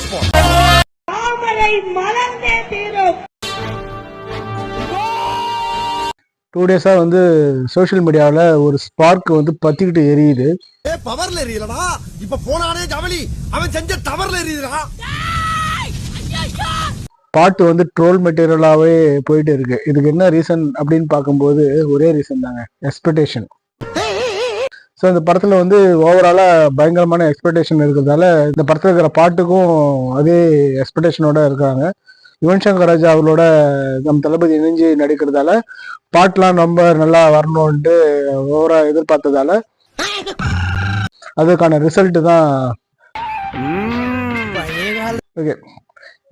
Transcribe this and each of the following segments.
Postpone two டேஸாக வந்து social மீடியாவில் ஒரு ஸ்பார்க் வந்து பற்றிக்கிட்டு எரியுது. ஏ பவர்ல எரியலடா. இப்ப போனானே ஜவலி அவன் செஞ்ச தவறுல எரியுதுடா. பாட்டு வந்து ட்ரோல் மெட்டீரியலாகவே போயிட்டு இருக்கு. இதுக்கு என்ன ரீசன் அப்படின்னு பார்க்கும்போது ஒரே ரீசன் தாங்க. எக்ஸ்பெக்டேஷன் ஸோ இந்த படத்தில் வந்து ஓவராலாக பயங்கரமான எக்ஸ்பெக்டேஷன் இருக்கிறதால இந்த படத்தில் இருக்கிற பாட்டுக்கும் அதே எக்ஸ்பெக்டேஷனோட இருக்காங்க. யுவன் சங்கர் ராஜா அவரோட நம் தளபதி இணைஞ்சு நடிக்கிறதால பாட்டுலாம் ரொம்ப நல்லா வரணும்ன்ட்டு ஓவராக எதிர்பார்த்ததால அதுக்கான ரிசல்ட் தான். ஓகே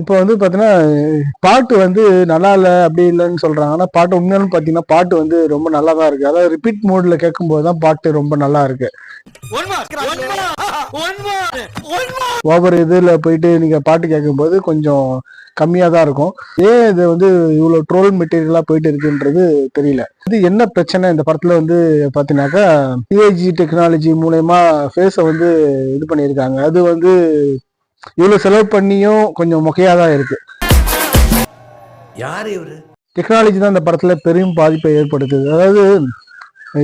இப்போ வந்து பார்த்தீங்கன்னா பாட்டு வந்து நல்லா இல்லை அப்படி இல்லைன்னு சொல்கிறாங்க ஆனால் பாட்டு உண்மையாலும் பார்த்தீங்கன்னா பாட்டு வந்து ரொம்ப நல்லா தான் இருக்குது அதாவது ரிப்பீட் மோடில் கேட்கும்போது தான் பாட்டு ரொம்ப நல்லா இருக்கு. ஒவ்வொரு இதில் போயிட்டு நீங்கள் பாட்டு கேட்கும்போது கொஞ்சம் கம்மியாக தான் இருக்கும். ஏன் இது வந்து இவ்வளோ ட்ரோல் மெட்டீரியலாக போயிட்டு இருக்குன்றது தெரியல. இது என்ன பிரச்சனை? இந்த படத்தில் வந்து பார்த்தீங்கன்னாக்கா பிஐஜி டெக்னாலஜி மூலயமா ஃபேஸை வந்து இது பண்ணியிருக்காங்க. அது வந்து இவ்வளோ செலவு பண்ணியும் கொஞ்சம் மொக்கையாக தான் இருக்கு. யார் இவரு? டெக்னாலஜி தான் இந்த படத்தில் பெரும் பாதிப்பை ஏற்படுத்துது. அதாவது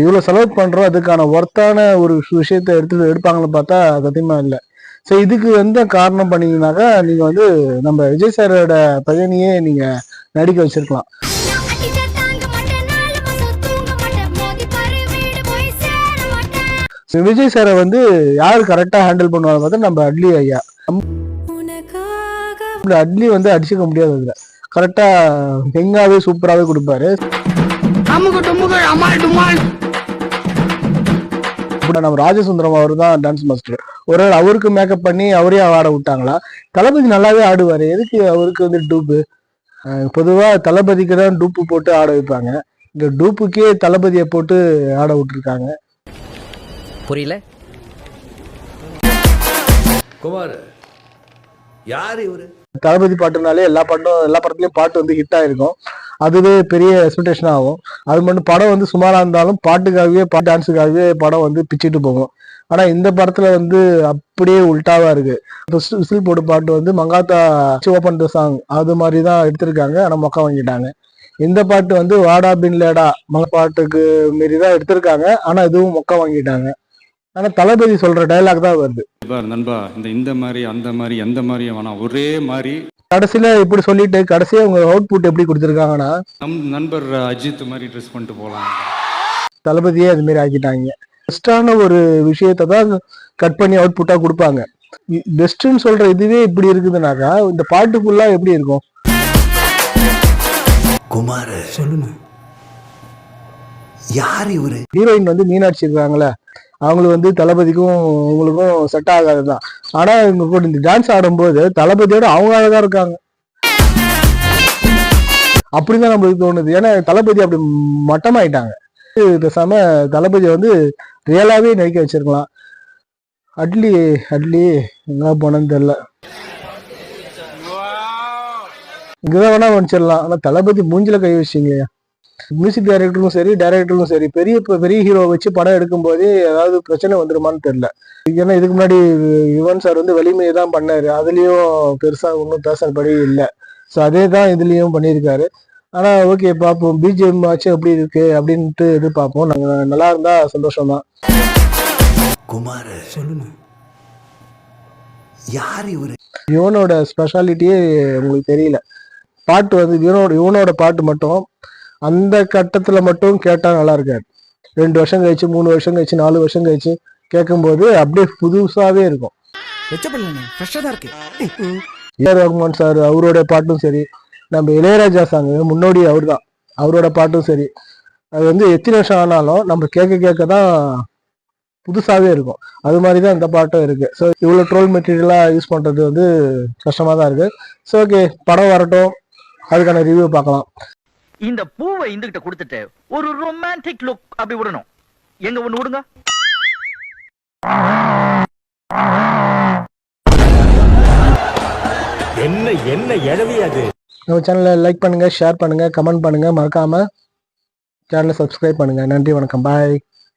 இவ்வளோ செலவு பண்ணுறோம் அதுக்கான ஒர்த்தான ஒரு விஷயத்தை எடுத்து எடுப்பாங்கன்னு பார்த்தா சத்தியமா இல்லை. ஸோ இதுக்கு எந்த காரணம் பண்ணீங்கன்னாக்கா நீங்கள் வந்து நம்ம விஜய் சாரோட பையனையே நீங்கள் நடிக்க வச்சிருக்கலாம். விஜய் சாரை வந்து யார் கரெக்டாக ஹேண்டில் பண்ணுவாங்க பார்த்தா நம்ம அட்லி ஐயா. அட்லி வந்து அடிச்சுக்க முடியாது அதில் கரெக்டாக எங்காவே சூப்பராகவே கொடுப்பாரு. இப்போ நம்ம ராஜசுந்தரம் அவர் தான் டான்ஸ் மாஸ்டர் ஒரு நாள் அவருக்கு மேக்கப் பண்ணி அவரே ஆட விட்டாங்களா? தளபதி நல்லாவே ஆடுவார். எதுக்கு அவருக்கு வந்து டூப்பு பொதுவாக தளபதிக்கு தான் டூப்பு போட்டு ஆட வைப்பாங்க. இந்த டூப்புக்கே தளபதியை போட்டு ஆட விட்டுருக்காங்க. புரியல? குமார் யார் இவர்? தளபதி பாட்டுனாலே எல்லா பாட்டும் எல்லா படத்துலயும் பாட்டு வந்து ஹிட் ஆயிருக்கும். அதுவே பெரிய எக்ஸ்பெக்டேஷன் ஆகும். அது மட்டும் படம் வந்து சுமாரா இருந்தாலும் பாட்டுக்காகவே பாட்டு டான்ஸுக்காகவே படம் வந்து பிச்சுட்டு போகும். ஆனா இந்த படத்துல வந்து அப்படியே உல்டாவா இருக்கு. விசில் போட்டு பாட்டு வந்து மங்காத்தா ஓப்பன் த சாங் அது மாதிரி தான் எடுத்திருக்காங்க. ஆனா மொக்க வாங்கிட்டாங்க. இந்த பாட்டு வந்து வாடா பின் லேடா மங்க பாட்டுக்கு மாரி தான் எடுத்திருக்காங்க. ஆனா இதுவும் மொக்க வாங்கிட்டாங்க. ஆனா தளபதி சொல்ற டைலாக் தான் வருது. பார் நண்பா இந்த இந்த மாதிரி அந்த மாதிரி எந்த மாதிரியும் வேணாம் ஒரே மாதிரி. கடைசியில இப்படி சொல்லிட்டு கடைசியா உங்க அவுட்புட் எப்படி கொடுத்துருக்காங்கன்னா நம் நண்பர் அஜித் மாதிரி ட்ரெஸ் பண்ணிட்டு போகலாம் தளபதியே அது மாதிரி ஆக்கிட்டாங்க. பெஸ்டான ஒரு விஷயத்தை தான் கட் பண்ணி அவுட்புட்டா கொடுப்பாங்க. பெஸ்ட்னு சொல்ற இதுவே இப்படி இருக்குதுனாக்கா இந்த பாட்டு ஃபுல்லா எப்படி இருக்கும்? குமார் சொல்லுங்க. யார் இவரு? ஹீரோயின் வந்து மீனாட்சி இருக்காங்களே அவங்களுக்கு வந்து தளபதிக்கும் உங்களுக்கும் செட் ஆகாது தான் ஆனால் இவங்க கூட இந்த டான்ஸ் ஆடும்போது தளபதியோட அவங்க தான் இருக்காங்க. அப்படிதான் நம்மளுக்கு தோணுது. ஏன்னா தளபதி அப்படி மட்டமாயிட்டாங்க. பேசாம தளபதியை வந்து ரியலாகவே நடிக்க வச்சிருக்கலாம். அட்லி அட்லி எங்கே போனேன்னு தெரில இங்கதான் வேணா வச்சிடலாம். ஆனால் தளபதி மூஞ்சில கை வச்சிங்களே மியூசிக் டைரக்டருக்கும் சரி டைரக்டருக்கும் சரி பெரிய பெரிய ஹீரோ வச்சு படம் எடுக்கும் போதே ஏதாவது பிரச்சனை வந்துருமான்னு தெரியல. ஏன்னா இதுக்கு முன்னாடி யுவன் சார் வந்து வலிமையை தான் பண்ணாரு. அதுலயும் பெருசா ஒன்றும் பேசுறபடி இல்லை. ஸோ அதே தான் இதுலயும் பண்ணியிருக்காரு. ஆனா ஓகே பார்ப்போம். பிஜிஎம் ஆச்சு எப்படி இருக்கு அப்படின்ட்டு எதிர்பார்ப்போம். நாங்க நல்லா இருந்தா சந்தோஷம் தான் குமார் சொல்லுங்க. யார் இவரு? யுவனோட ஸ்பெஷாலிட்டியே உங்களுக்கு தெரியல. பாட்டு வந்து யுவனோட யுவனோட பாட்டு மட்டும். அந்த கட்டத்துல மட்டும் கேட்டா நல்லா இருக்காது. ரெண்டு வருஷம் கழிச்சு மூணு வருஷம் கழிச்சு நாலு வருஷம் கழிச்சு கேட்கும்போது அப்படியே புதுசாவே இருக்கும். ஏஆர் ரகுமான் சார் அவரோட பாட்டும் சரி. நம்ம இளையராஜா சாங் முன்னோடி அவர் தான் அவரோட பாட்டும் சரி. அது வந்து எத்தனை வருஷம் ஆனாலும் நம்ம கேட்க கேட்க தான் புதுசாவே இருக்கும். அது மாதிரி தான் இந்த பாட்டும் இருக்கு. ஸோ இவ்வளோ ட்ரோல் மெட்டீரியலாக யூஸ் பண்றது வந்து கஷ்டமா தான் இருக்கு. ஸோ ஓகே படம் வரட்டும். அதுக்கான ரிவ்யூ பார்க்கலாம். இந்த பூவை இந்துகிட்ட கொடுத்துட்டு ஒரு ரொமான்டிக் லுக் அப்படி விடணும். எங்க ஒண்ணு விடுங்க? என்ன என்ன எழவி அது? நம்ம சேனலை லைக் பண்ணுங்க ஷேர் பண்ணுங்க கமெண்ட் பண்ணுங்க. மறக்காம சேனலை சப்ஸ்கிரைப் பண்ணுங்க. நன்றி வணக்கம். பாய்